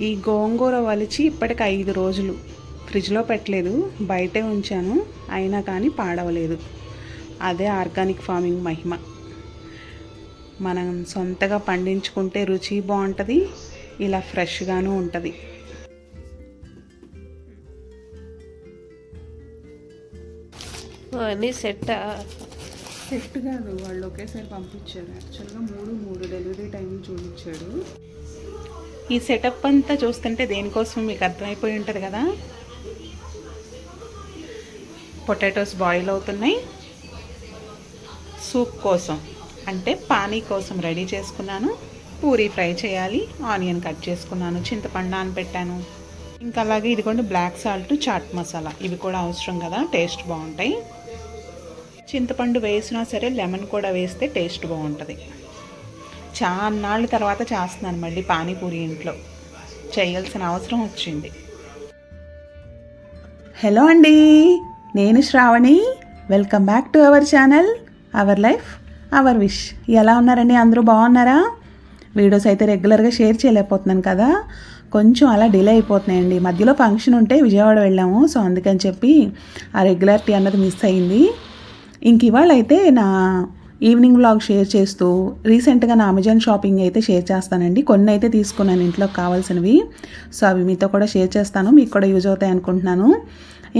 ఈ గోంగూర వలిచి ఇప్పటికి ఐదు రోజులు. ఫ్రిడ్జ్లో పెట్టలేదు. బయటే ఉంచాను. అయినా కానీ పాడవలేదు. అదే ఆర్గానిక్ ఫార్మింగ్ మహిమ. మనం సొంతగా పండించుకుంటే రుచి బాగుంటుంది. ఇలా ఫ్రెష్గాను ఉంటుంది. అన్నీ సెట్ సెట్ కాదు. వాళ్ళు ఒకేసారి పంపించారు. యాక్చువల్గా మూడు మూడు డెలివరీ టైం చూపించాడు. ఈ సెటప్ అంతా చూస్తుంటే దేనికోసం మీకు అర్థమైపోయి ఉంటుంది కదా? పొటాటోస్ బాయిల్ అవుతున్నాయి. సూప్ కోసం అంటే పానీ కోసం రెడీ చేసుకున్నాను. పూరి ఫ్రై చేయాలి ఆనియన్ కట్ చేసుకున్నాను చింతపండు అని పెట్టాను ఇంకా అలాగే ఇదిగోండి బ్లాక్ సాల్ట్ చాట్ మసాలా ఇవి కూడా అవసరం కదా టేస్ట్ బాగుంటాయి. చింతపండు వేసినా సరే లెమన్ కూడా వేస్తే టేస్ట్ బాగుంటుంది. చాన్నాళ్ళ తర్వాత చేస్తున్నాను మళ్ళీ పానీపూరి ఇంట్లో. చేయాల్సిన అవసరం వచ్చింది. హలో అండి నేను Shravani. Welcome back to our channel our life our wish. ఎలా ఉన్నారండి? అందరూ బాగున్నారా? వీడియోస్ అయితే రెగ్యులర్గా షేర్ చేయలేకపోతున్నాను కదా. కొంచెం అలా డిలే అయిపోతున్నాయండి. మధ్యలో ఫంక్షన్ ఉంటే విజయవాడ వెళ్ళాము. సో అందుకని చెప్పి ఆ రెగ్యులారిటీ అన్నది మిస్ అయింది. ఇంక ఇవాళ అయితే నా ఈవినింగ్ వ్లాగ్ షేర్ చేస్తూ రీసెంట్గా నా అమెజాన్ షాపింగ్ అయితే షేర్ చేస్తానండి. కొన్ని అయితే తీసుకున్నాను ఇంట్లోకి కావాల్సినవి. సో అవి మీతో కూడా షేర్ చేస్తాను. మీకు కూడా యూజ్ అవుతాయి అనుకుంటున్నాను.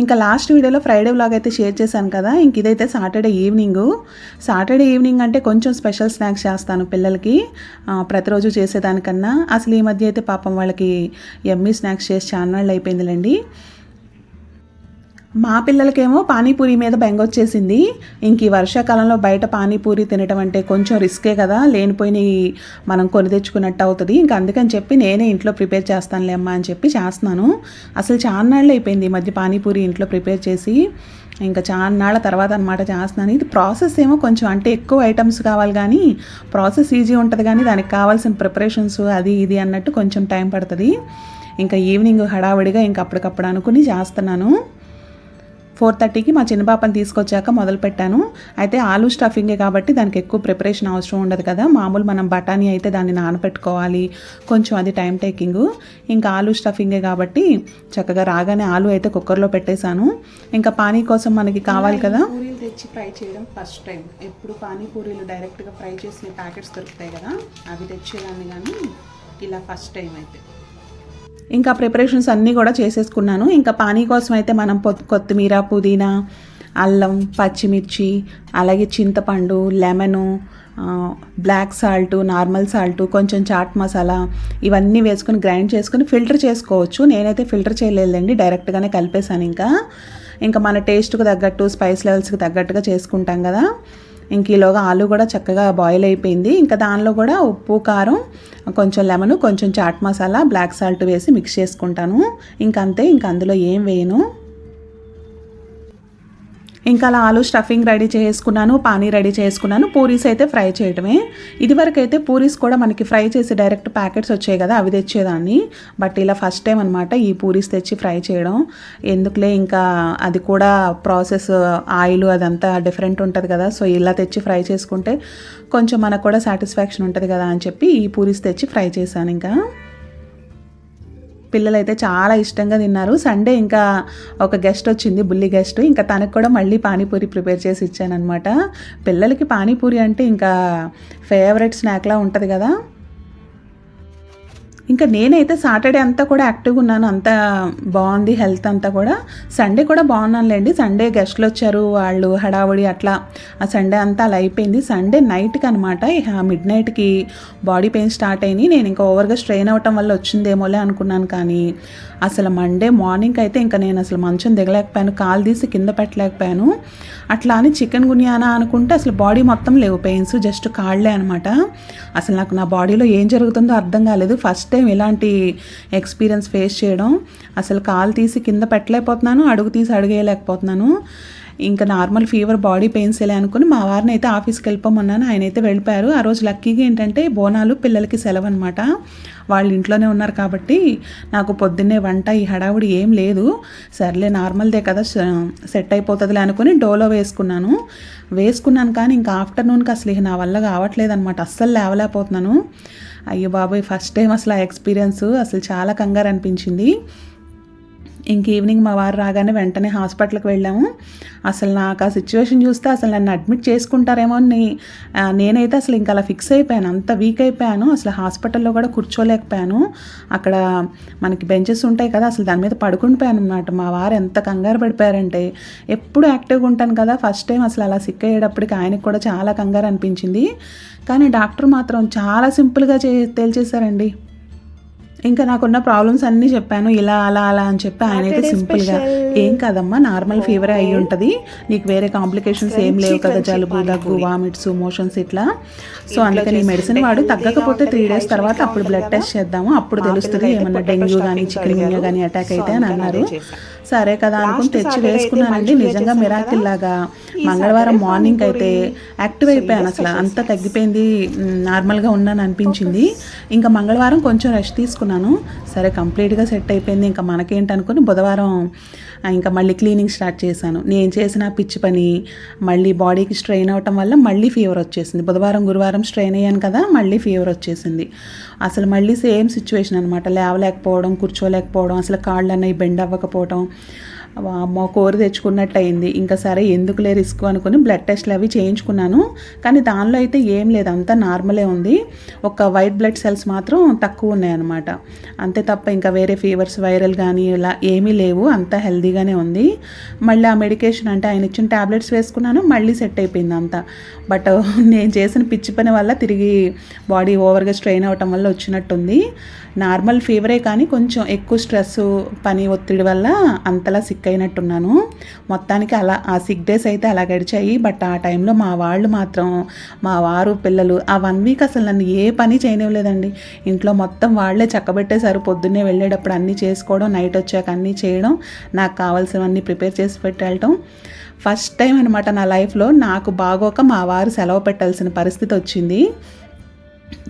ఇంకా లాస్ట్ వీడియోలో ఫ్రైడే వ్లాగ్ అయితే షేర్ చేశాను కదా. ఇంక ఇదైతే సాటర్డే ఈవినింగ్. సాటర్డే ఈవినింగ్ అంటే కొంచెం స్పెషల్ స్నాక్స్ చేస్తాను పిల్లలకి. ప్రతిరోజు చేసేదానికన్నా. అసలు ఈ మధ్య అయితే పాపం వాళ్ళకి ఎమ్మీ స్నాక్స్ చేసి చాలా అయిపోయిందిలేండి. మా పిల్లలకేమో పానీపూరి మీద బెంగొచ్చేసింది. ఇంక ఈ వర్షాకాలంలో బయట పానీపూరి తినటం అంటే కొంచెం రిస్కే కదా లేనిపోయి మనం కొని తెచ్చుకున్నట్టు అవుతుంది. ఇంక అందుకని చెప్పి నేనే ఇంట్లో ప్రిపేర్ చేస్తానులే అమ్మా అని చెప్పి చేస్తున్నాను. అసలు చాన్నాళ్ళు అయిపోయింది ఈ మధ్య పానీపూరి ఇంట్లో ప్రిపేర్ చేసి. ఇంకా చాన్నాళ్ళ తర్వాత అనమాట చేస్తున్నాను. ఇది ప్రాసెస్ ఏమో కొంచెం అంటే ఎక్కువ ఐటమ్స్ కావాలి కానీ ప్రాసెస్ ఈజీ ఉంటుంది కానీ దానికి కావాల్సిన ప్రిపరేషన్స్ అది ఇది అన్నట్టు కొంచెం టైం పడుతుంది. ఇంకా ఈవినింగ్ హడావిడిగా ఇంకా అప్పటికప్పుడు అనుకుని చేస్తున్నాను. ఫోర్ థర్టీకి మా చిన్న పాపని తీసుకొచ్చాక మొదలు పెట్టాను అయితే ఆలూ స్టఫింగే కాబట్టి దానికి ఎక్కువ ప్రిపరేషన్ అవసరం ఉండదు కదా. మామూలు మనం బఠానీ అయితే దాన్ని నానబెట్టుకోవాలి కొంచెం అది టైం టేకింగ్. ఇంకా ఆలూ స్టఫింగే కాబట్టి చక్కగా రాగానే ఆలు అయితే కుక్కర్లో పెట్టేశాను. ఇంకా పానీ కోసం మనకి కావాలి కదా. పూరీలు తెచ్చి ఫ్రై చేయడం ఫస్ట్ టైం. ఎప్పుడు పానీపూరీలు డైరెక్ట్గా ఫ్రై చేసిన ప్యాకెట్స్ దొరుకుతాయి కదా అవి తెచ్చేదాన్ని కానీ ఇలా ఫస్ట్ టైం అయితే. ఇంకా ప్రిపరేషన్స్ అన్నీ కూడా చేసేసుకున్నాను. ఇంకా పానీ కోసం అయితే మనం కొత్తిమీర పుదీనా అల్లం పచ్చిమిర్చి అలాగే చింతపండు lemon black salt normal salt కొంచెం చాట్ మసాలా ఇవన్నీ వేసుకొని గ్రైండ్ చేసుకొని ఫిల్టర్ చేసుకోవచ్చు. నేనైతే ఫిల్టర్ చేయలేదండి డైరెక్ట్గానే కలిపేశాను ఇంకా. ఇంకా మన టేస్ట్కి తగ్గట్టు స్పైస్ లెవెల్స్కి తగ్గట్టుగా చేసుకుంటాం కదా. ఇంక ఈలోగా ఆలు కూడా చక్కగా బాయిల్ అయిపోయింది. ఇంకా దానిలో కూడా ఉప్పు కారం కొంచెం లెమన్ కొంచెం చాట్ మసాలా బ్లాక్ సాల్ట్ వేసి మిక్స్ చేసుకుంటాను. ఇంకంతే అంతే ఇంకా అందులో ఏం వేయను. ఇంకా అలా ఆలు స్టఫింగ్ రెడీ చేసుకున్నాను పానీ రెడీ చేసుకున్నాను. పూరీస్ అయితే ఫ్రై చేయడమే ఇదివరకు అయితే పూరీస్ కూడా మనకి ఫ్రై చేసి డైరెక్ట్ ప్యాకెట్స్ వచ్చాయి కదా అవి తెచ్చేదాన్ని. బట్ ఇలా ఫస్ట్ టైం అనమాట ఈ పూరీస్ తెచ్చి ఫ్రై చేయడం. ఎందుకులే ఇంకా అది కూడా ప్రాసెస్ ఆయిల్ అదంతా డిఫరెంట్ ఉంటుంది కదా సో ఇలా తెచ్చి ఫ్రై చేసుకుంటే కొంచెం మనకు కూడా సాటిస్ఫాక్షన్ ఉంటుంది కదా అని చెప్పి ఈ పూరీస్ తెచ్చి ఫ్రై చేశాను ఇంకా. పిల్లలైతే చాలా ఇష్టంగా తిన్నారు. సండే ఇంకా ఒక గెస్ట్ వచ్చింది బుల్లి గెస్ట్ ఇంకా తనకు కూడా మళ్ళీ పానీపూరి ప్రిపేర్ చేసి ఇచ్చానమాట పిల్లలకి పానీపూరి అంటే ఇంకా ఫేవరెట్ స్నాక్లా ఉంటుంది కదా. ఇంకా నేనైతే సాటర్డే అంతా కూడా యాక్టివ్గా ఉన్నాను. అంతా బాగుంది హెల్త్ అంతా కూడా. సండే కూడా బాగున్నానులేండి. సండే గెస్ట్లు వచ్చారు. వాళ్ళు హడావుడి అట్లా ఆ సండే అంతా అలా అయిపోయింది. సండే నైట్కి అనమాట మిడ్ నైట్కి బాడీ పెయిన్ స్టార్ట్ అయినాయి. నేను ఇంకా ఓవర్గా స్ట్రెయిన్ అవ్వటం వల్ల వచ్చిందేమోలే అనుకున్నాను కానీ అసలు మండే మార్నింగ్ అయితే ఇంకా నేను అసలు మంచం దిగలేకపోయాను. కాలు తీసి కింద పెట్టలేకపోయాను. అట్లా అని చికెన్ గునియానా అనుకుంటే అసలు బాడీ మొత్తం లేవు. పెయిన్స్ జస్ట్ కాళ్ళే అనమాట అసలు నాకు నా బాడీలో ఏం జరుగుతుందో అర్థం కాలేదు. ఫస్ట్ టైం ఇలాంటి ఎక్స్పీరియన్స్ ఫేస్ చేయడం. అసలు కాలు తీసి కింద పెట్టలేకపోతున్నాను అడుగు తీసి అడుగేయలేకపోతున్నాను. ఇంకా నార్మల్ ఫీవర్ బాడీ పెయిన్సేలే అనుకుని మా వారిని అయితే ఆఫీస్కి వెళ్ళిపోమన్నాను. ఆయన అయితే వెళ్ళిపోయారు. ఆ రోజు లక్కీగా ఏంటంటే బోనాలు పిల్లలకి సెలవు అనమాట వాళ్ళు ఇంట్లోనే ఉన్నారు కాబట్టి నాకు పొద్దున్నే వంట ఈ హడావుడి ఏం లేదు. సర్లే నార్మల్దే కదా సెట్ అయిపోతుందిలే అనుకుని డోలో వేసుకున్నాను. వేసుకున్నాను కానీ ఇంకా ఆఫ్టర్నూన్కి అసలు ఇక నా వల్ల కావట్లేదు అనమాట అస్సలు లేవలేకపోతున్నాను. అయ్యో బాబాయ్ ఫస్ట్ టైం అసలు ఆ ఎక్స్పీరియన్స్ అసలు చాలా కంగారు అనిపించింది. ఇంక ఈవినింగ్ మా వారు రాగానే వెంటనే హాస్పిటల్కి వెళ్ళాము. అసలు నాకు ఆ సిచ్యువేషన్ చూస్తే అసలు నన్ను అడ్మిట్ చేసుకుంటారేమో అని నేనైతే అసలు ఇంకా అలా ఫిక్స్ అయిపోయాను. అంత వీక్ అయిపోయాను. అసలు హాస్పిటల్లో కూడా కూర్చోలేకపోయాను. అక్కడ మనకి బెంచెస్ ఉంటాయి కదా అసలు దాని మీద పడుకుండిపోయాను అనమాట మా వారు ఎంత కంగారు పడిపోయారంటే ఎప్పుడు యాక్టివ్గా ఉంటాను కదా ఫస్ట్ టైం అసలు అలా సిక్ అయ్యేటప్పటికి ఆయనకు కూడా చాలా కంగారు అనిపించింది. కానీ డాక్టర్ మాత్రం చాలా సింపుల్గా చే తేల్చేశారండి. ఇంకా నాకున్న ప్రాబ్లమ్స్ అన్నీ చెప్పాను. ఇలా అలా అలా అని చెప్పి ఆయన అయితే సింపుల్గా ఏం కాదమ్మా నార్మల్ ఫీవర్ అయి ఉంటుంది. నీకు వేరే కాంప్లికేషన్స్ ఏం లేవు కదా జలుబు దగ్గు వామిట్స్ మోషన్స్ ఇట్లా. సో అందుకని ఈ మెడిసిన్ వాడు తగ్గకపోతే త్రీ డేస్ తర్వాత అప్పుడు బ్లడ్ టెస్ట్ చేద్దాము. అప్పుడు తెలుస్తుంది ఏమన్నా డెంగ్యూ కానీ చికెన్ గున్యా కానీ అటాక్ అయితే అని అన్నారు. సరే కదా అనుకుని తెచ్చి వేసుకున్నానండి. నిజంగా మిరాకిల్ లాగా మంగళవారం మార్నింగ్ అయితే యాక్టివ్ అయిపోయాను అసలు. అంతా తగ్గిపోయింది నార్మల్గా ఉన్నాను అనిపించింది ఇంకా మంగళవారం కొంచెం రెస్ట్ తీసుకున్నాను. సరే కంప్లీట్గా సెట్ అయిపోయింది. ఇంకా మనకేంటి అనుకుని బుధవారం ఇంకా మళ్ళీ క్లీనింగ్ స్టార్ట్ చేశాను. నేను చేసిన పిచ్చి పని మళ్ళీ బాడీకి స్ట్రెయిన్ అవటం వల్ల మళ్ళీ ఫీవర్ వచ్చేసింది. బుధవారం గురువారం స్ట్రెయిన్ అయ్యాను కదా మళ్ళీ ఫీవర్ వచ్చేసింది. అసలు మళ్ళీ సేమ్ సిచ్యువేషన్ అనమాట లేవలేకపోవడం కూర్చోలేకపోవడం అసలు కాళ్ళు అన్నవి బెండ్ అవ్వకపోవడం అమ్మో కోరి తెచ్చుకున్నట్టు అయింది ఇంకా సరే ఎందుకులే రిస్క్ అనుకుని బ్లడ్ టెస్ట్లు అవి చేయించుకున్నాను. కానీ దానిలో అయితే ఏం లేదు అంతా నార్మలే ఉంది. ఒక వైట్ బ్లడ్ సెల్స్ మాత్రం తక్కువ ఉన్నాయన్నమాట. అంతే తప్ప ఇంకా వేరే ఫీవర్స్ వైరల్ కానీ ఇలా ఏమీ లేవు అంతా హెల్దీగానే ఉంది. మళ్ళీ ఆ మెడికేషన్ అంటే ఆయన ఇచ్చిన ట్యాబ్లెట్స్ వేసుకున్నాను మళ్ళీ సెట్ అయిపోయింది అంతా. బట్ నేను చేసిన పిచ్చి పని వల్ల తిరిగి బాడీ ఓవర్గా స్ట్రెయిన్ అవటం వల్ల వచ్చినట్టుంది. నార్మల్ ఫీవరే కానీ కొంచెం ఎక్కువ స్ట్రెస్ పని ఒత్తిడి వల్ల అంతలా సిక్ అయినట్టున్నాను. మొత్తానికి అలా ఆ సిక్ డేస్ అయితే అలా గడిచాయి. బట్ ఆ టైంలో మా వాళ్ళు మాత్రం మా వారు పిల్లలు ఆ వన్ వీక్ అసలు నన్ను ఏ పని చేయనివ్వలేదండి. ఇంట్లో మొత్తం వాళ్ళే చక్కబెట్టేశారు. పొద్దున్నే వెళ్ళేటప్పుడు అన్నీ చేసుకోవడం నైట్ వచ్చాక అన్నీ చేయడం నాకు కావాల్సినవన్నీ ప్రిపేర్ చేసి పెట్టడం ఫస్ట్ టైం అనమాట నా లైఫ్లో నాకు బాగోక మా వారు సెలవు పెట్టాల్సిన పరిస్థితి వచ్చింది.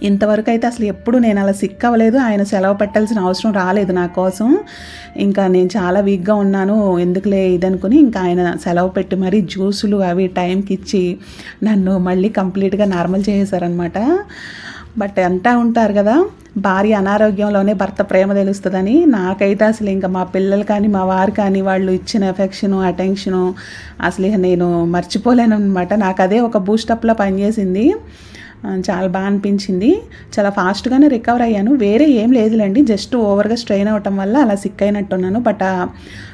ఇంతవరకు అయితే అసలు ఎప్పుడు నేను అలా సిక్ అవ్వలేదు ఆయన సెలవు పెట్టాల్సిన అవసరం రాలేదు నా కోసం. ఇంకా నేను చాలా వీక్గా ఉన్నాను. ఎందుకులే ఇదనుకుని ఇంకా ఆయన సెలవు పెట్టి మరీ జ్యూసులు అవి టైంకి ఇచ్చి నన్ను మళ్ళీ కంప్లీట్గా నార్మల్ చేసేసారనమాట బట్ అంటా ఉంటారు కదా భార్య అనారోగ్యంలోనే భర్త ప్రేమ తెలుస్తుందని నాకైతే అసలు ఇంకా మా పిల్లలు కానీ మా వారు కానీ వాళ్ళు ఇచ్చిన ఎఫెక్షను అటెన్షను అసలు నేను మర్చిపోలేను అనమాట నాకు అదే ఒక బూస్టప్లా పనిచేసింది. చాలా బాగా అనిపించింది. చాలా ఫాస్ట్గానే రికవర్ అయ్యాను. వేరే ఏం లేదులేండి. జస్ట్ ఓవర్గా స్ట్రెయిన్ అవ్వటం వల్ల అలా సిక్ అయినట్టున్నాను. బట్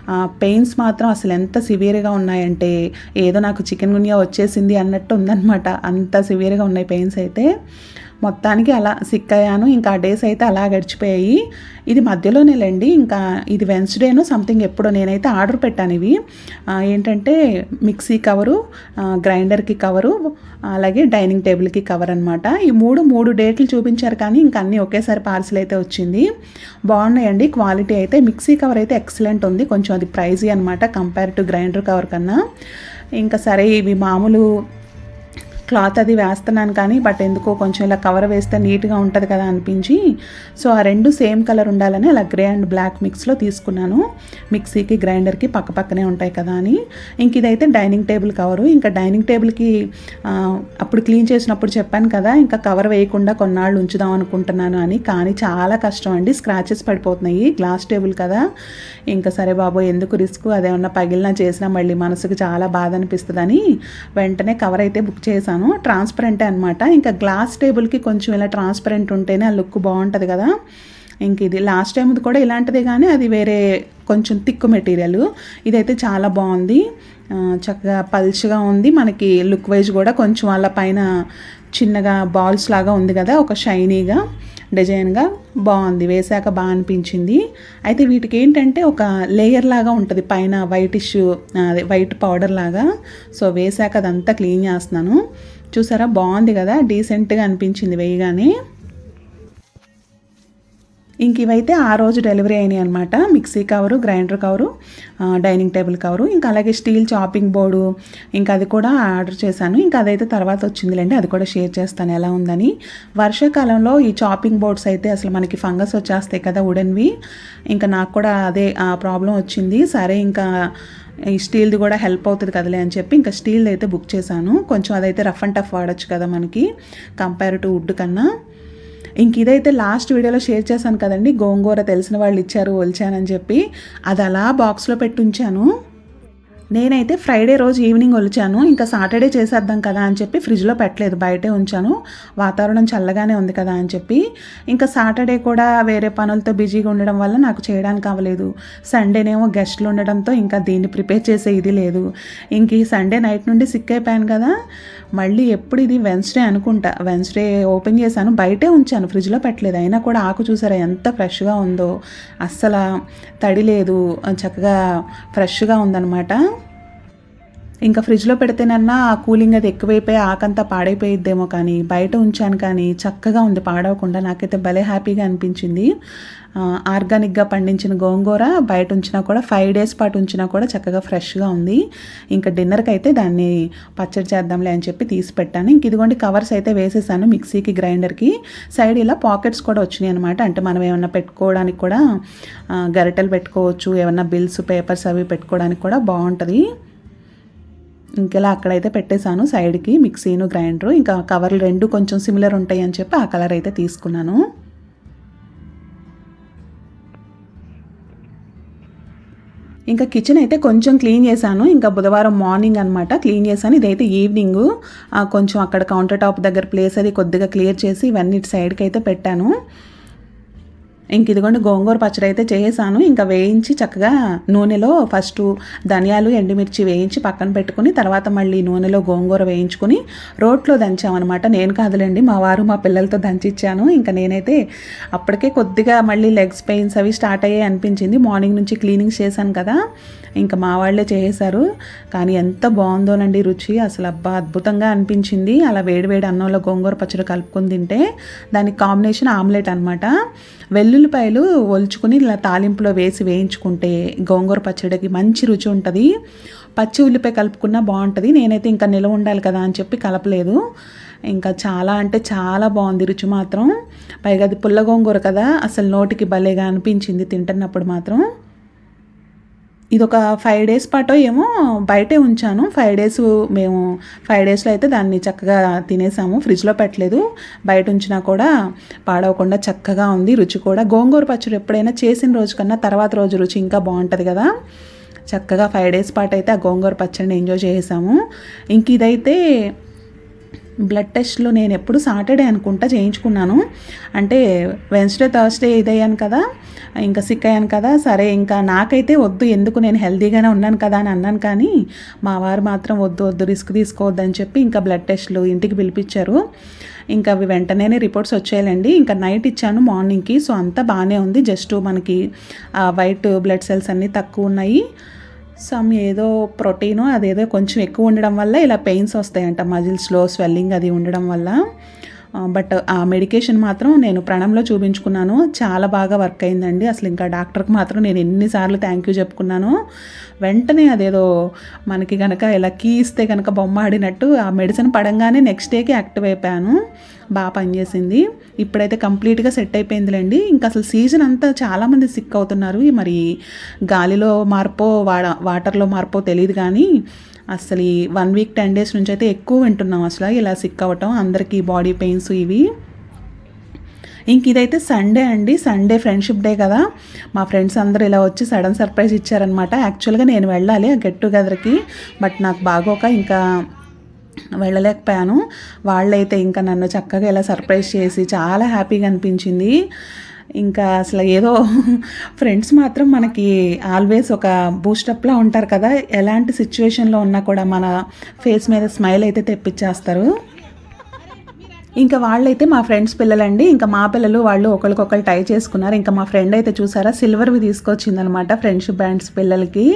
ఆ పెయిన్స్ మాత్రం అసలు ఎంత సివియర్గా ఉన్నాయంటే ఏదో నాకు చికెన్ గున్యా వచ్చేసింది అన్నట్టు ఉందన్నమాట. అంత సివియర్గా ఉన్నాయి పెయిన్స్ అయితే. మొత్తానికి అలా సిక్ అయ్యాను ఇంకా ఆ డేస్ అయితే అలా గడిచిపోయాయి. ఇది మధ్యలోనేలేండి. ఇంకా ఇది వెన్స్డేను సంథింగ్ ఎప్పుడో నేనైతే ఆర్డర్ పెట్టాను ఇవి. ఏంటంటే మిక్సీ కవరు గ్రైండర్కి కవరు అలాగే డైనింగ్ టేబుల్కి కవర్ అనమాట ఈ మూడు మూడు డేట్లు చూపించారు కానీ ఇంకా అన్నీ ఒకేసారి పార్సిల్ అయితే వచ్చింది. బాగున్నాయండి. క్వాలిటీ అయితే మిక్సీ కవర్ అయితే ఎక్సలెంట్ ఉంది. కొంచెం అది ప్రైజీ అనమాట కంపేర్ టు గ్రైండర్ కవర్ కన్నా. ఇంకా సరే ఇవి మామూలు క్లాత్ అది వేస్తున్నాను కానీ బట్ ఎందుకో కొంచెం ఇలా కవర్ వేస్తే నీట్గా ఉంటుంది కదా అనిపించి సో ఆ రెండు సేమ్ కలర్ ఉండాలని అలా గ్రే అండ్ బ్లాక్ మిక్స్లో తీసుకున్నాను. మిక్సీకి గ్రైండర్కి పక్క పక్కనే ఉంటాయి కదా అని. ఇంక ఇదైతే డైనింగ్ టేబుల్ కవరు. ఇంకా డైనింగ్ టేబుల్కి అప్పుడు క్లీన్ చేసినప్పుడు చెప్పాను కదా ఇంకా కవర్ వేయకుండా కొన్నాళ్ళు ఉంచుదాం అనుకుంటున్నాను అని. కానీ చాలా కష్టం అండి. స్క్రాచెస్ పడిపోతున్నాయి. గ్లాస్ టేబుల్ కదా. ఇంకా సరే బాబు ఎందుకు రిస్క్? అదేమన్నా పగిలినా చేసినా మళ్ళీ మనసుకు చాలా బాధ అనిపిస్తుందని వెంటనే కవర్ అయితే బుక్ చేశాను. ట్రాన్స్పరెంటే అనమాట ఇంకా గ్లాస్ టేబుల్కి కొంచెం ఇలా ట్రాన్స్పరెంట్ ఉంటేనే ఆ లుక్ బాగుంటుంది కదా. ఇంక ఇది లాస్ట్ టైంది కూడా ఇలాంటిదే కానీ అది వేరే కొంచెం తిక్కు మెటీరియల్ ఇదైతే చాలా బాగుంది. చక్కగా పల్చగా ఉంది. మనకి లుక్ వైజ్ కూడా కొంచెం అలా పైన చిన్నగా బాల్స్ లాగా ఉంది కదా ఒక షైనీగా డిజైన్గా బాగుంది వేసాక బాగా అనిపించింది. అయితే వీటికి ఏంటంటే ఒక లేయర్ లాగా ఉంటుంది పైన వైటిష్ అదే వైట్ పౌడర్ లాగా. సో వేసాక అదంతా క్లీన్ చేస్తున్నాను. చూసారా బాగుంది కదా డీసెంట్గా అనిపించింది వేయగానే. ఇంక ఇవైతే ఆ రోజు డెలివరీ అయినాయి అనమాట mixie cover grinder cover dining table cover ఇంకా అలాగే స్టీల్ చాపింగ్ బోర్డు ఇంకా అది కూడా ఆర్డర్ చేశాను. ఇంకా అదైతే తర్వాత వచ్చిందిలేండి అది కూడా షేర్ చేస్తాను ఎలా ఉందని. వర్షాకాలంలో ఈ చాపింగ్ బోర్డ్స్ అయితే అసలు మనకి ఫంగస్ వచ్చేస్తాయి కదా ఉడన్వి ఇంకా నాకు కూడా అదే ఆ ప్రాబ్లం వచ్చింది. సరే ఇంకా ఈ స్టీల్ది కూడా హెల్ప్ అవుతుంది కదలే అని చెప్పి ఇంకా స్టీల్ అయితే బుక్ చేశాను. కొంచెం అదైతే రఫ్ అండ్ టఫ్ వాడచ్చు కదా మనకి కంపేర్ టు వుడ్ కన్నా. ఇంక ఇదైతే లాస్ట్ వీడియోలో షేర్ చేశాను కదండి. గోంగూర తెలిసిన వాళ్ళు ఇచ్చారు ఒలిచానని చెప్పి. అది అలా బాక్స్లో పెట్టి ఉంచాను. నేనైతే ఫ్రైడే రోజు ఈవినింగ్ వచ్చాను ఇంకా సాటర్డే చేసేద్దాం కదా అని చెప్పి ఫ్రిడ్జ్లో పెట్టలేదు. బయటే ఉంచాను. వాతావరణం చల్లగానే ఉంది కదా అని చెప్పి. ఇంకా సాటర్డే కూడా వేరే పనులతో బిజీగా ఉండడం వల్ల నాకు చేయడానికి అవ్వలేదు. సండేనేమో గెస్ట్లు ఉండడంతో ఇంకా దీన్ని ప్రిపేర్ చేసే ఇది లేదు. ఇంక ఈ సండే నైట్ నుండి సిక్ అయిపోయాను కదా. మళ్ళీ ఎప్పుడు ఇది వెన్స్డే అనుకుంటా. వెన్స్డే ఓపెన్ చేశాను. బయటే ఉంచాను. ఫ్రిడ్జ్లో పెట్టలేదు. అయినా కూడా ఆకు చూసారా? ఎంత ఫ్రెష్గా ఉందో. అస్సలు తడి లేదు. చక్కగా ఫ్రెష్గా ఉందన్నమాట. ఇంకా ఫ్రిడ్జ్లో పెడితేనన్నా ఆ కూలింగ్ అది ఎక్కువైపోయి ఆకంతా పాడైపోయిద్దేమో కానీ బయట ఉంచాను కానీ చక్కగా ఉంది పాడవకుండా నాకైతే భలే హ్యాపీగా అనిపించింది. ఆర్గానిక్గా పండించిన గోంగూర బయట ఉంచినా కూడా ఫైవ్ డేస్ పాటు ఉంచినా కూడా చక్కగా ఫ్రెష్గా ఉంది. ఇంకా డిన్నర్కి అయితే దాన్ని పచ్చడి చేద్దాంలే అని చెప్పి తీసి పెట్టాను. ఇంక ఇదిగోండి కవర్స్ అయితే వేసేసాను మిక్సీకి గ్రైండర్కి. సైడ్ ఇలా పాకెట్స్ కూడా వచ్చినాయి అనమాట అంటే మనం ఏమన్నా పెట్టుకోవడానికి కూడా గరిటెలు పెట్టుకోవచ్చు ఏమన్నా బిల్స్ పేపర్స్ అవి పెట్టుకోవడానికి కూడా బాగుంటుంది. ఇంకెలా అక్కడైతే పెట్టేశాను. సైడ్కి మిక్సీను గ్రైండరు ఇంకా కవర్లు రెండు కొంచెం సిమిలర్ ఉంటాయి అని చెప్పి ఆ కలర్ అయితే తీసుకున్నాను. ఇంకా కిచెన్ అయితే కొంచెం క్లీన్ చేశాను. ఇంకా బుధవారం మార్నింగ్ అనమాట క్లీన్ చేశాను. ఇదైతే ఈవినింగ్. కొంచెం అక్కడ కౌంటర్ టాప్ దగ్గర ప్లేస్ అది కొద్దిగా క్లియర్ చేసి ఇవన్నీ సైడ్కి అయితే పెట్టాను. ఇంక ఇదిగోండి గోంగూర పచ్చడి అయితే చేసాను ఇంకా వేయించి చక్కగా నూనెలో ఫస్ట్ ధనియాలు ఎండుమిర్చి వేయించి పక్కన పెట్టుకుని తర్వాత మళ్ళీ నూనెలో గోంగూర వేయించుకుని రోట్లో దంచామన్నమాట. నేను కాదులేండి మా వారు మా పిల్లలతో దంచిచ్చాను. ఇంకా నేనైతే అప్పటికే కొద్దిగా మళ్ళీ లెగ్స్ పెయిన్స్ అవి స్టార్ట్ అయ్యాయి అనిపించింది. మార్నింగ్ నుంచి క్లీనింగ్ చేశాను కదా ఇంకా మా వాళ్ళే చేసేశారు. కానీ ఎంత బాగుందోనండి రుచి. అసలు అబ్బా అద్భుతంగా అనిపించింది. అలా వేడివేడి అన్నంలో గోంగూర పచ్చడి కలుపుకొని తింటే దానికి కాంబినేషన్ ఆమ్లెట్ అనమాట వెల్లుల్లిపాయలు ఒలుచుకొని ఇలా తాలింపులో వేసి వేయించుకుంటే గోంగూర పచ్చడికి మంచి రుచి ఉంటుంది. పచ్చి ఉల్లిపాయ కలుపుకున్నా బాగుంటుంది. నేనైతే ఇంకా నిల్వ ఉండాలి కదా అని చెప్పి కలపలేదు. ఇంకా చాలా అంటే చాలా బాగుంది రుచి మాత్రం. పైగా అది పుల్ల గోంగూర కదా అసలు నోటికి భలేగా అనిపించింది తింటున్నప్పుడు మాత్రం. ఇది ఒక ఫైవ్ డేస్ పాటు ఏమో బయటే ఉంచాను. ఫైవ్ డేస్ మేము ఫైవ్ డేస్లో అయితే దాన్ని చక్కగా తినేసాము. ఫ్రిడ్జ్లో పెట్టలేదు. బయట ఉంచినా కూడా పాడవకుండా చక్కగా ఉంది. రుచి కూడా. గోంగూర పచ్చడి ఎప్పుడైనా చేసిన రోజు కన్నా తర్వాత రోజు రుచి ఇంకా బాగుంటుంది కదా. చక్కగా ఫైవ్ డేస్ పాటు అయితే ఆ గోంగూర పచ్చడిని ఎంజాయ్ చేసాము ఇంక ఇదైతే బ్లడ్ టెస్ట్లు నేను ఎప్పుడు సాటర్డే అనుకుంటా చేయించుకున్నాను. అంటే వెన్స్డే థర్స్డే ఇదయ్యాను కదా ఇంకా సిక్ అయ్యాను కదా సరే ఇంకా నాకైతే వద్దు ఎందుకు నేను హెల్తీగానే ఉన్నాను కదా అని అన్నాను కానీ మా వారు మాత్రం వద్దు వద్దు రిస్క్ తీసుకోవద్దని చెప్పి ఇంకా బ్లడ్ టెస్ట్లు ఇంటికి పిలిపించారు. ఇంకా అవి వెంటనే రిపోర్ట్స్ వచ్చేయాలండి. ఇంకా నైట్ ఇచ్చాను మార్నింగ్కి సో అంతా బాగానే ఉంది. జస్ట్ మనకి వైట్ బ్లడ్ సెల్స్ అన్నీ తక్కువ ఉన్నాయి. సమ్ ఏదో ప్రోటీను అదేదో కొంచెం ఎక్కువ ఉండడం వల్ల ఇలా పెయిన్స్ వస్తాయంట మజిల్స్లో స్వెల్లింగ్ అది ఉండడం వల్ల. బట్ ఆ మెడికేషన్ మాత్రం నేను ప్రణంలో చూపించుకున్నాను. చాలా బాగా వర్క్ అయిందండి. అసలు ఇంకా డాక్టర్కి మాత్రం నేను ఎన్నిసార్లు థ్యాంక్ యూ చెప్పుకున్నాను. వెంటనే అదేదో మనకి కనుక ఇలా కీ ఇస్తే కనుక బొమ్మ ఆడినట్టు ఆ మెడిసిన్ పడంగానే నెక్స్ట్ డేకి యాక్టివ్ అయిపోయాను. బాగా పనిచేసింది ఇప్పుడైతే కంప్లీట్గా సెట్ అయిపోయిందిలేండి. ఇంకా అసలు సీజన్ అంతా చాలామంది సిక్ అవుతున్నారు. మరి గాలిలో మార్పో వాడ వాటర్లో మార్పో తెలియదు కానీ అసలు ఈ వన్ వీక్ టెన్ డేస్ నుంచి అయితే ఎక్కువ వింటున్నాం అసలు. ఇలా సిక్ అవ్వటం అందరికీ బాడీ పెయిన్స్ ఇవి. ఇంక ఇదైతే సండే అండి. సండే ఫ్రెండ్షిప్ డే కదా. మా ఫ్రెండ్స్ అందరూ ఇలా వచ్చి సడన్ సర్ప్రైజ్ ఇచ్చారనమాట యాక్చువల్గా నేను వెళ్ళాలి ఆ గెట్ టుగెదర్కి బట్ నాకు బాగోక ఇంకా వెళ్ళలేకపోయాను. వాళ్ళైతే ఇంకా నన్ను చక్కగా ఇలా సర్ప్రైజ్ చేసి చాలా హ్యాపీగా అనిపించింది. ఇంకా అసలు ఏదో ఫ్రెండ్స్ మాత్రం మనకి ఆల్వేస్ ఒక బూస్టప్లా ఉంటారు కదా ఎలాంటి సిచ్యువేషన్లో ఉన్నా కూడా మన ఫేస్ మీద స్మైల్ అయితే తెప్పించేస్తారు. ఇంకా వాళ్ళైతే మా ఫ్రెండ్స్ పిల్లలండి. ఇంకా మా పిల్లలు వాళ్ళు ఒకరికొకరు టై చేసుకున్నారు. ఇంకా మా ఫ్రెండ్ అయితే చూసారా సిల్వర్వి తీసుకొచ్చిందనమాట ఫ్రెండ్షిప్ బ్యాండ్స్ పిల్లలకి.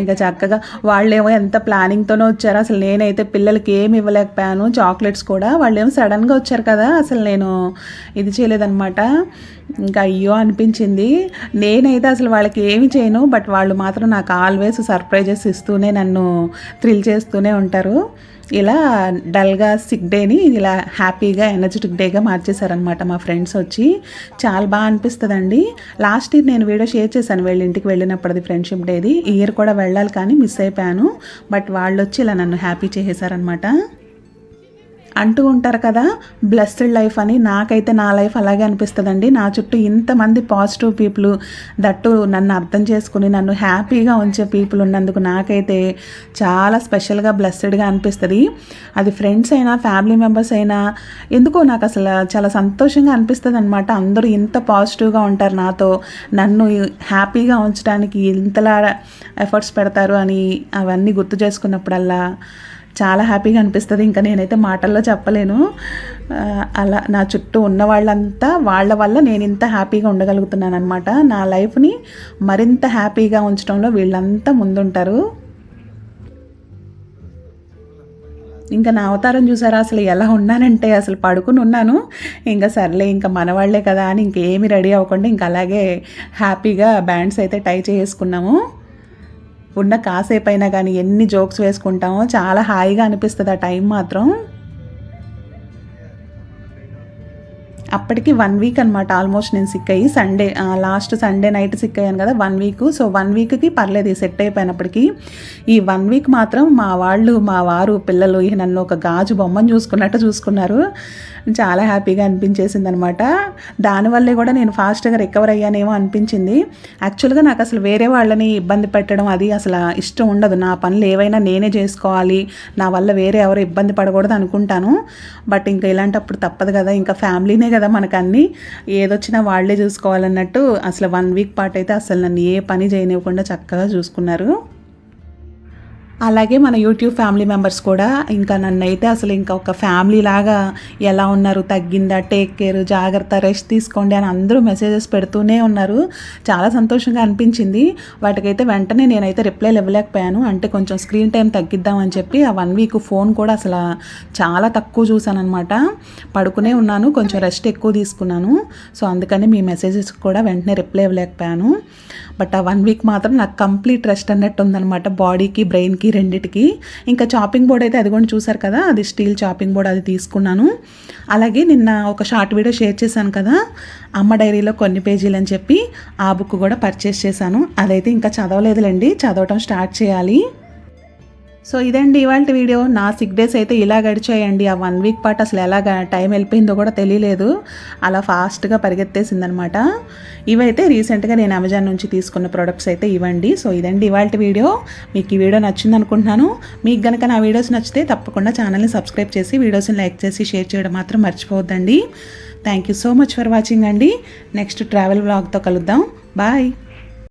ఇంకా చక్కగా వాళ్ళేమో ఎంత ప్లానింగ్తోనే వచ్చారు అసలు నేనైతే పిల్లలకి ఏమి ఇవ్వలేకపోయాను. చాక్లెట్స్ కూడా. వాళ్ళు ఏమో సడన్గా వచ్చారు కదా అసలు నేను ఇది చేయలేదనమాట. ఇంకా అయ్యో అనిపించింది. నేనైతే అసలు వాళ్ళకి ఏమి చేయను బట్ వాళ్ళు మాత్రం నాకు ఆల్వేస్ సర్ప్రైజెస్ ఇస్తూనే నన్ను థ్రిల్ చేస్తూనే ఉంటారు. ఇలా డల్గా సిక్ డేని ఇలా హ్యాపీగా ఎనర్జెటిక్ డేగా మార్చేశారనమాట మా ఫ్రెండ్స్ వచ్చి. చాలా బాగా అనిపిస్తుందండి. లాస్ట్ ఇయర్ నేను వీడియో షేర్ చేశాను వెళ్ళి ఇంటికి వెళ్ళినప్పుడు అది ఫ్రెండ్షిప్ డేది. ఇయర్ కూడా వెళ్ళాలి కానీ మిస్ అయిపోయాను. బట్ వాళ్ళు వచ్చి ఇలా నన్ను హ్యాపీ చేసేసారనమాట అంటూ ఉంటారు కదా బ్లెస్డ్ లైఫ్ అని. నాకైతే నా లైఫ్ అలాగే అనిపిస్తుందండి. నా చుట్టూ ఇంతమంది పాజిటివ్ పీపుల్ దట్టు నన్ను అర్థం చేసుకుని నన్ను హ్యాపీగా ఉంచే పీపుల్ ఉన్నందుకు నాకైతే చాలా స్పెషల్గా బ్లెస్డ్గా అనిపిస్తుంది. అది ఫ్రెండ్స్ అయినా ఫ్యామిలీ మెంబర్స్ అయినా ఎందుకో నాకు అసలు చాలా సంతోషంగా అనిపిస్తుంది అనమాట అందరూ ఇంత పాజిటివ్గా ఉంటారు నాతో. నన్ను హ్యాపీగా ఉంచడానికి ఇంతలా ఎఫర్ట్స్ పెడతారు అని అవన్నీ గుర్తు చేసుకున్నప్పుడల్లా చాలా హ్యాపీగా అనిపిస్తుంది. ఇంకా నేనైతే మాటల్లో చెప్పలేను. అలా నా చుట్టూ ఉన్న వాళ్ళంతా వాళ్ళ వల్ల నేను ఇంత హ్యాపీగా ఉండగలుగుతున్నాను అనమాట నా లైఫ్ని మరింత హ్యాపీగా ఉంచడంలో వీళ్ళంతా ముందుంటారు. ఇంకా నా అవతారం చూసారా? అసలు ఎలా ఉన్నానంటే అసలు పడుకుని ఉన్నాను. ఇంకా సర్లే ఇంకా మనవాళ్ళే కదా అని ఇంకేమి రెడీ అవ్వకుండా ఇంకా అలాగే హ్యాపీగా బ్యాండ్స్ అయితే టై చేసుకున్నాము. ఉన్న కాసేపు అయినా కానీ ఎన్ని జోక్స్ వేసుకుంటామో చాలా హాయిగా అనిపిస్తుంది ఆ టైం మాత్రం. అప్పటికి వన్ వీక్ అనమాట ఆల్మోస్ట్ నేను సిక్ అయ్యి Sunday last Sunday night sick అయ్యాను కదా వన్ వీక్ సో వన్ వీక్కి పర్లేదు సెట్ అయిపోయినప్పటికీ ఈ వన్ వీక్ మాత్రం మా వాళ్ళు మా వారు పిల్లలు ఇక నన్ను ఒక గాజు బొమ్మను చూసుకున్నట్టు చూసుకున్నారు. చాలా హ్యాపీగా అనిపించేసింది అనమాట దానివల్లే కూడా నేను ఫాస్ట్గా రికవర్ అయ్యానేమో అనిపించింది. యాక్చువల్గా నాకు అసలు వేరే వాళ్ళని ఇబ్బంది పెట్టడం అది అసలు ఇష్టం ఉండదు. నా పనులు ఏవైనా నేనే చేసుకోవాలి. నా వల్ల వేరే ఎవరు ఇబ్బంది పడకూడదు అనుకుంటాను. బట్ ఇంకా ఇలాంటప్పుడు తప్పదు కదా ఇంకా ఫ్యామిలీనే కదా మనకు అన్నీ ఏదొచ్చినా వాళ్ళే చూసుకోవాలన్నట్టు అసలు వన్ వీక్ పాటు అయితే అసలు నన్ను ఏ పని చేయనివ్వకుండా చక్కగా చూసుకున్నారు. అలాగే మన యూట్యూబ్ ఫ్యామిలీ మెంబర్స్ కూడా ఇంకా నన్ను అయితే అసలు ఇంకా ఒక ఫ్యామిలీ లాగా ఎలా ఉన్నారు తగ్గిందా టేక్ కేర్ జాగ్రత్త రెస్ట్ తీసుకోండి అని అందరూ మెసేజెస్ పెడుతూనే ఉన్నారు. చాలా సంతోషంగా అనిపించింది. వాటికైతే వెంటనే నేనైతే రిప్లైలు ఇవ్వలేకపోయాను అంటే కొంచెం స్క్రీన్ టైం తగ్గిద్దామని చెప్పి ఆ వన్ వీక్ ఫోన్ కూడా అసలు చాలా తక్కువ చూసాను అనమాట పడుకునే ఉన్నాను కొంచెం రెస్ట్ ఎక్కువ తీసుకున్నాను. సో అందుకని మీ మెసేజెస్ కూడా వెంటనే రిప్లై ఇవ్వలేకపోయాను బట్ ఆ వన్ వీక్ మాత్రం నాకు కంప్లీట్ రెస్ట్ అన్నట్టు ఉందన్నమాట. బాడీకి బ్రెయిన్కి రెండిటికి. ఇంకా చాపింగ్ బోర్డ్ అయితే అది కూడా చూసారు కదా అది స్టీల్ చాపింగ్ బోర్డ్ అది తీసుకున్నాను. అలాగే నిన్న ఒక షార్ట్ వీడియో షేర్ చేశాను కదా అమ్మ డైరీలో కొన్ని పేజీలు అని చెప్పి ఆ బుక్ కూడా పర్చేస్ చేశాను. అదైతే ఇంకా చదవలేదులేండి చదవటం స్టార్ట్ చేయాలి. సో ఇదండి ఇవాళ వీడియో. నా సిక్ డేస్ అయితే ఇలా గడిచాయండి. ఆ వన్ వీక్ పాటు అసలు ఎలా టైం వెళ్ళిపోయిందో కూడా తెలియలేదు. అలా ఫాస్ట్గా పరిగెత్తేసిందనమాట ఇవైతే రీసెంట్గా నేను అమెజాన్ నుంచి తీసుకున్న ప్రొడక్ట్స్ అయితే ఇవ్వండి సో ఇదండి ఇవాళ వీడియో. మీకు ఈ వీడియో నచ్చింది అనుకుంటున్నాను మీకు గనక నా వీడియోస్ నచ్చితే తప్పకుండా ఛానల్ని సబ్స్క్రైబ్ చేసి వీడియోస్ని లైక్ చేసి షేర్ చేయడం మాత్రం మర్చిపోవద్దండి. Thank you so much for watching అండి. నెక్స్ట్ ట్రావెల్ బ్లాగ్తో కలుద్దాం. బాయ్